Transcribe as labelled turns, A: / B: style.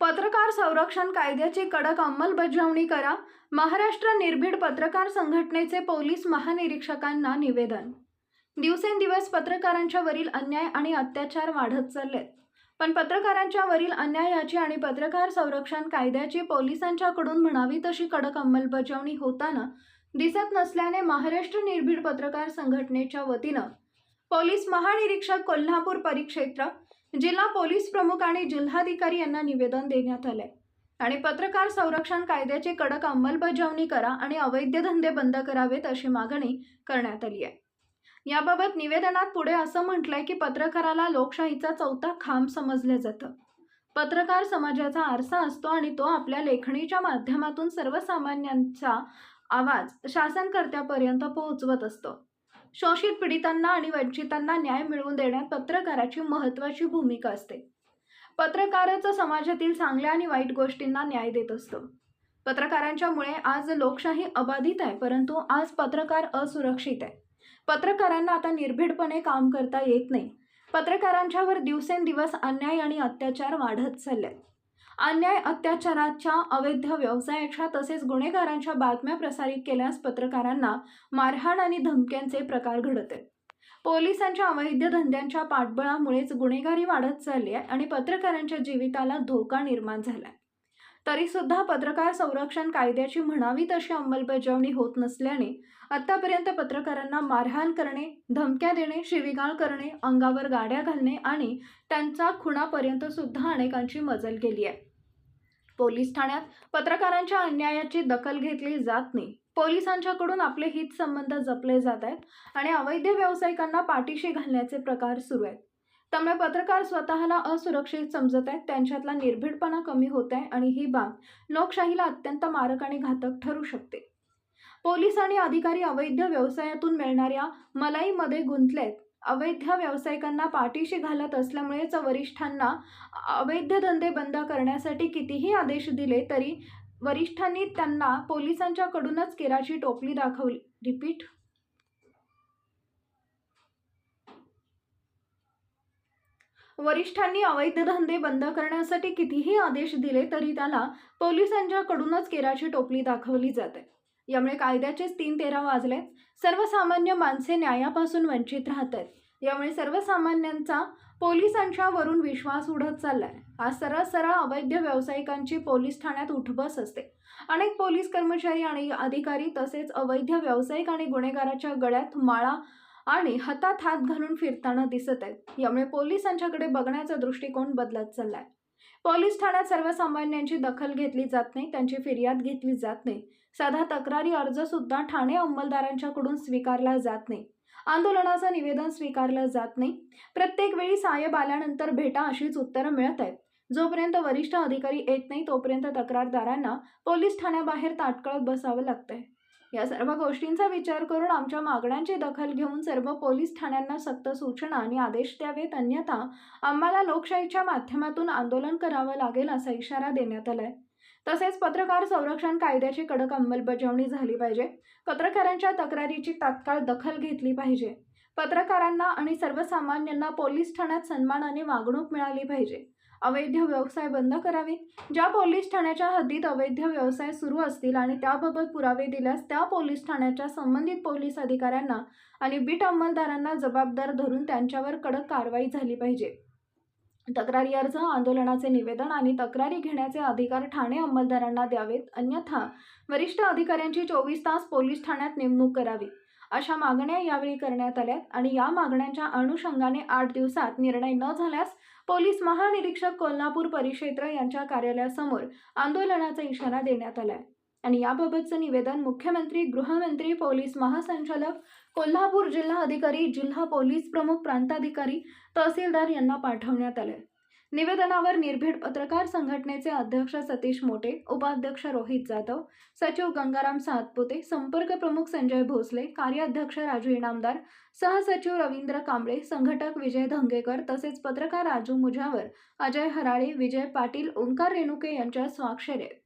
A: पत्रकार संरक्षण कायद्याची कडक अंमलबजावणी करा. महाराष्ट्र निर्भीड पत्रकार संघटनेचे पोलीस महानिरीक्षकांना निवेदन. दिवसेंदिवस पत्रकारांच्या वरील अन्याय आणि अत्याचार वाढत चाललेत. पण पत्रकारांच्या वरील अन्यायाची आणि पत्रकार संरक्षण कायद्याची पोलिसांच्याकडून म्हणावी तशी कडक अंमलबजावणी होताना दिसत नसल्याने महाराष्ट्र निर्भीड पत्रकार संघटनेच्या वतीनं पोलीस महानिरीक्षक कोल्हापूर परिक्षेत्र जिल्हा पोलीस प्रमुख आणि जिल्हाधिकारी यांना निवेदन देण्यात आलंय. आणि पत्रकार संरक्षण कायद्याची कडक अंमलबजावणी करा आणि अवैध धंदे बंद करावेत अशी मागणी करण्यात आली आहे. याबाबत निवेदनात पुढे असं म्हटलंय की पत्रकाराला लोकशाहीचा चौथा खांब समजलं जातं. पत्रकार समाजाचा आरसा असतो आणि तो आपल्या लेखणीच्या माध्यमातून सर्वसामान्यांचा आवाज शासनकर्त्यापर्यंत पोहोचवत असतो. शोषित पीडितांना आणि वंचितांना न्याय मिळवून देण्यात पत्रकाराची महत्त्वाची भूमिका असते. पत्रकारच समाजातील चांगल्या आणि वाईट गोष्टींना न्याय देत असतो. पत्रकारांच्यामुळे आज लोकशाही अबाधित आहे परंतु आज पत्रकार असुरक्षित आहे. पत्रकारांना आता निर्भीडपणे काम करता येत नाही. पत्रकारांच्यावर दिवसेंदिवस अन्याय आणि अत्याचार वाढत चालले आहेत. अन्याय अत्याचाराच्या अवैध व्यवसायाच्या तसेच गुन्हेगारांच्या बातम्या प्रसारित केल्यास पत्रकारांना मारहाण आणि धमक्यांचे प्रकार घडत. आहेत पोलिसांच्या अवैध धंद्यांच्या पाठबळामुळेच गुन्हेगारी वाढत चालली आहे आणि पत्रकारांच्या जीविताला धोका निर्माण झालाय. आहे तरीसुद्धा पत्रकार संरक्षण कायद्याची म्हणावी तशी अंमलबजावणी होत नसल्याने आतापर्यंत पत्रकारांना मारहाण करणे धमक्या देणे शिवीगाळ करणे अंगावर गाड्या घालणे आणि त्यांचा खुणापर्यंत सुद्धा अनेकांची मजल गेली आहे. पोलीस ठाण्यात पत्रकारांच्या अन्यायाची दखल घेतली जात नाही. पोलिसांच्याकडून आपले हित संबंध जपले जात आहेत आणि अवैध व्यावसायिकांना पाठीशी घालण्याचे प्रकार सुरू आहेत. त्यामुळे पत्रकार स्वतःला असुरक्षित समजत आहेत त्यांच्यातला निर्भीडपणा कमी होत आहे आणि ही बाब लोकशाहीला अत्यंत मारक आणि घातक ठरू शकते. पोलीस आणि अधिकारी अवैध व्यवसायातून मिळणाऱ्या मलाईमध्ये गुंतलेत. अवैध व्यावसायिकांना पाठीशी घालत असल्यामुळेच वरिष्ठांना अवैध धंदे बंद करण्यासाठी कितीही आदेश दिले तरी वरिष्ठांनी त्यांना पोलिसांच्याकडूनच केराची टोपली दाखवली. रिपीट. वरिष्ठांनी अवैध धंदे बंद करण्यासाठी कितीही आदेश दिले तरी त्याला पोलिसांच्याकडूनच केराची टोपली दाखवली जाते. यामुळे कायद्याचेच तीन तेरा वाजले सर्वसामान्य माणसे न्यायापासून वंचित राहत आहेत यामुळे सर्वसामान्यांचा पोलिसांच्या वरून विश्वास उडत चाललाय. आज सरळ सरळ अवैध व्यावसायिकांची पोलीस ठाण्यात उठबस असते. अनेक पोलीस कर्मचारी आणि अधिकारी तसेच अवैध व्यावसायिक आणि गुन्हेगाराच्या गळ्यात माळा आणि हातात हात घालून फिरताना दिसत आहेत. यामुळे पोलिसांच्याकडे बघण्याचा दृष्टिकोन बदलत चाललाय. पोलीस ठाण्यात सर्वसामान्यांची दखल घेतली जात नाही त्यांची फिर्याद घेतली जात नाही. साधा तक्रारी अर्ज सुद्धा ठाणे अंमलदारांच्याकडून स्वीकारला जात नाही. आंदोलनाचं निवेदन स्वीकारलं जात नाही. प्रत्येक वेळी साहेब आल्यानंतर भेटा अशीच उत्तरं मिळत आहेत. जोपर्यंत वरिष्ठ अधिकारी येत नाही तोपर्यंत तक्रारदारांना पोलीस ठाण्याबाहेर ताटकळत बसावं लागतंय. या सर्व गोष्टींचा विचार करून आमच्या मागण्यांची दखल घेऊन सर्व पोलीस ठाण्यांना सक्त सूचना आणि आदेश द्यावेत अन्यथा आम्हाला लोकशाहीच्या माध्यमातून आंदोलन करावं लागेल असा इशारा देण्यात आलाय. तसेच पत्रकार संरक्षण कायद्याची कडक अंमलबजावणी झाली पाहिजे. पत्रकारांच्या तक्रारीची तात्काळ दखल घेतली पाहिजे. पत्रकारांना आणि सर्वसामान्यांना पोलीस ठाण्यात सन्मानाने वागणूक मिळाली पाहिजे. अवैध व्यवसाय बंद करावे. ज्या पोलीस ठाण्याच्या हद्दीत अवैध व्यवसाय सुरू असतील आणि त्याबाबत पुरावे दिल्यास त्या पोलीस ठाण्याच्या संबंधित पोलीस अधिकाऱ्यांना आणि बीट अंमलदारांना जबाबदार धरून त्यांच्यावर कडक कारवाई झाली पाहिजे. तक्रारी अर्ज आंदोलनाचे निवेदन आणि तक्रारी घेण्याचे अधिकार ठाणे अंमलदारांना द्यावेत. अन्यथा वरिष्ठ अधिकाऱ्यांची चोवीस तास पोलीस ठाण्यात नेमणूक करावी. अशा मागण्या यावेळी करण्यात आल्या आणि या मागण्यांच्या अनुषंगाने आठ दिवसात निर्णय न झाल्यास पोलीस महानिरीक्षक कोल्हापूर परिक्षेत्र यांच्या कार्यालयासमोर आंदोलनाचा इशारा देण्यात आलाय. आणि याबाबतचं निवेदन मुख्यमंत्री गृहमंत्री पोलीस महासंचालक कोल्हापूर जिल्हा अधिकारी जिल्हा पोलीस प्रमुख प्रांताधिकारी तहसीलदार यांना पाठवण्यात आले निवेदनावर निर्भीड पत्रकार संघटनेचे अध्यक्ष सतीश मोटे उपाध्यक्ष रोहित जाधव सचिव गंगाराम सातपुते संपर्क प्रमुख संजय भोसले कार्याध्यक्ष राजू इनामदार सहसचिव रवींद्र कांबळे संघटक विजय धंगेकर तसेच पत्रकार राजू मुजावर अजय हराळे विजय पाटील ओंकार रेणुके यांच्या स्वाक्षरी आहेत